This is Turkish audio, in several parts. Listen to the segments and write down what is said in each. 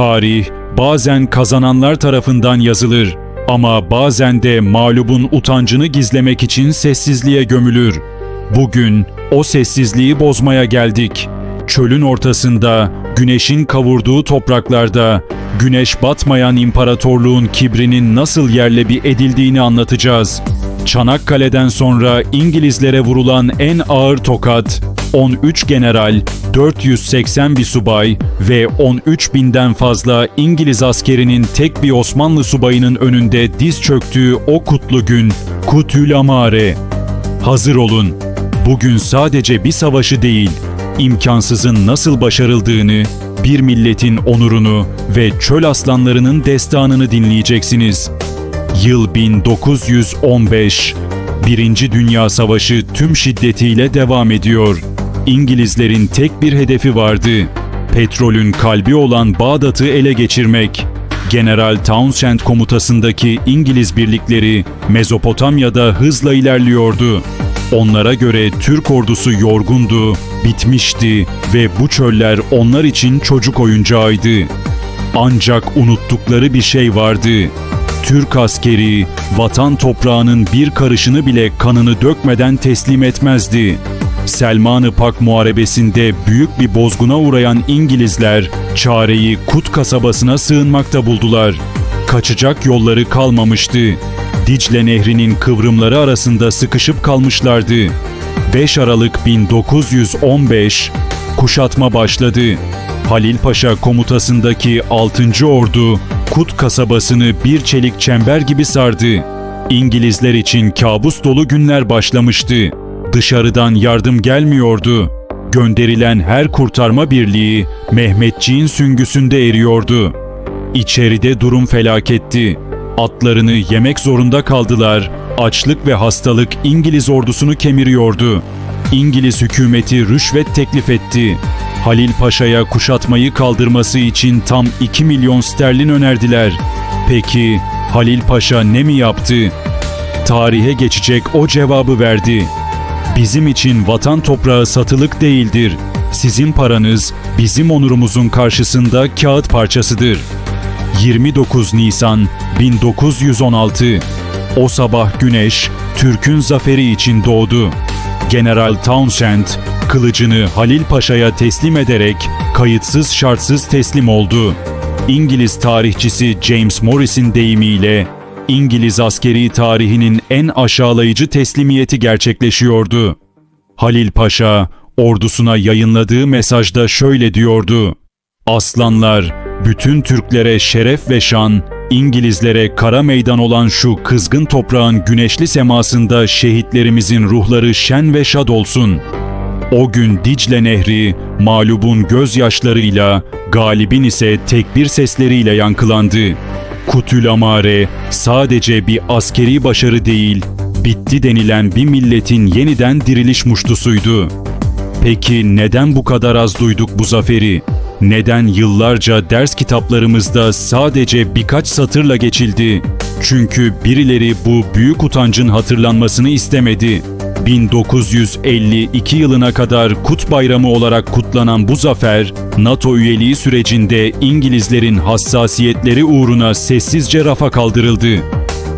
Tarih bazen kazananlar tarafından yazılır ama bazen de mağlubun utancını gizlemek için sessizliğe gömülür. Bugün o sessizliği bozmaya geldik. Çölün ortasında, güneşin kavurduğu topraklarda, güneş batmayan imparatorluğun kibrinin nasıl yerle bir edildiğini anlatacağız. Çanakkale'den sonra İngilizlere vurulan en ağır tokat, 13 general, 480 bir subay ve 13 binden fazla İngiliz askerinin tek bir Osmanlı subayının önünde diz çöktüğü o kutlu gün, Kutül Amare. Hazır olun. Bugün sadece bir savaşı değil, imkansızın nasıl başarıldığını, bir milletin onurunu ve çöl aslanlarının destanını dinleyeceksiniz. Yıl 1915. Birinci Dünya Savaşı tüm şiddetiyle devam ediyor. İngilizlerin tek bir hedefi vardı. Petrolün kalbi olan Bağdat'ı ele geçirmek. General Townshend komutasındaki İngiliz birlikleri Mezopotamya'da hızla ilerliyordu. Onlara göre Türk ordusu yorgundu, bitmişti ve bu çöller onlar için çocuk oyuncağıydı. Ancak unuttukları bir şey vardı. Türk askeri vatan toprağının bir karışını bile kanını dökmeden teslim etmezdi. Selman-ı Pak muharebesinde büyük bir bozguna uğrayan İngilizler çareyi Kut kasabasına sığınmakta buldular. Kaçacak yolları kalmamıştı. Dicle Nehri'nin kıvrımları arasında sıkışıp kalmışlardı. 5 Aralık 1915 kuşatma başladı. Halil Paşa komutasındaki 6. Ordu Kut kasabasını bir çelik çember gibi sardı. İngilizler için kabus dolu günler başlamıştı. Dışarıdan yardım gelmiyordu. Gönderilen her kurtarma birliği Mehmetçiğin süngüsünde eriyordu. İçeride durum felaketti. Atlarını yemek zorunda kaldılar. Açlık ve hastalık İngiliz ordusunu kemiriyordu. İngiliz hükümeti rüşvet teklif etti. Halil Paşa'ya kuşatmayı kaldırması için tam 2 milyon sterlin önerdiler. Peki Halil Paşa ne mi yaptı? Tarihe geçecek o cevabı verdi. Bizim için vatan toprağı satılık değildir. Sizin paranız bizim onurumuzun karşısında kağıt parçasıdır. 29 Nisan 1916 O sabah güneş Türk'ün zaferi için doğdu. General Townshend kılıcını Halil Paşa'ya teslim ederek kayıtsız şartsız teslim oldu. İngiliz tarihçisi James Morris'in deyimiyle İngiliz askeri tarihinin en aşağılayıcı teslimiyeti gerçekleşiyordu. Halil Paşa ordusuna yayınladığı mesajda şöyle diyordu: Aslanlar, bütün Türklere şeref ve şan, İngilizlere kara meydan olan şu kızgın toprağın güneşli semasında şehitlerimizin ruhları şen ve şad olsun. O gün Dicle Nehri mağlubun gözyaşlarıyla, galibin ise tekbir sesleriyle yankılandı. Kutül Amare sadece bir askeri başarı değil, bitti denilen bir milletin yeniden diriliş muştusuydu. Peki neden bu kadar az duyduk bu zaferi? Neden yıllarca ders kitaplarımızda sadece birkaç satırla geçildi? Çünkü birileri bu büyük utancın hatırlanmasını istemedi. 1952 yılına kadar Kut Bayramı olarak kutlanan bu zafer, NATO üyeliği sürecinde İngilizlerin hassasiyetleri uğruna sessizce rafa kaldırıldı.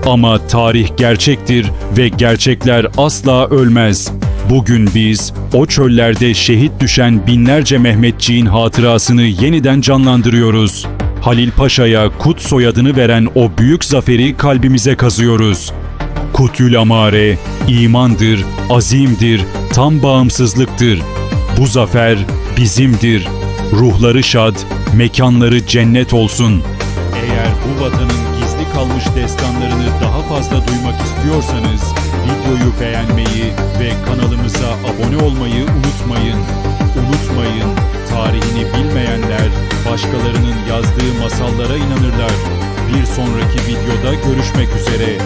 Ama tarih gerçektir ve gerçekler asla ölmez. Bugün biz o çöllerde şehit düşen binlerce Mehmetçiğin hatırasını yeniden canlandırıyoruz. Halil Paşa'ya Kut soyadını veren o büyük zaferi kalbimize kazıyoruz. Kutül Amare, imandır, azimdir, tam bağımsızlıktır. Bu zafer bizimdir. Ruhları şad, mekanları cennet olsun. Eğer bu vatanın gizli kalmış destanlarını daha fazla duymak istiyorsanız videoyu beğenmeyi ve kanalımıza abone olmayı unutmayın. Unutmayın, tarihini bilmeyenler başkalarının yazdığı masallara inanırlar. Bir sonraki videoda görüşmek üzere.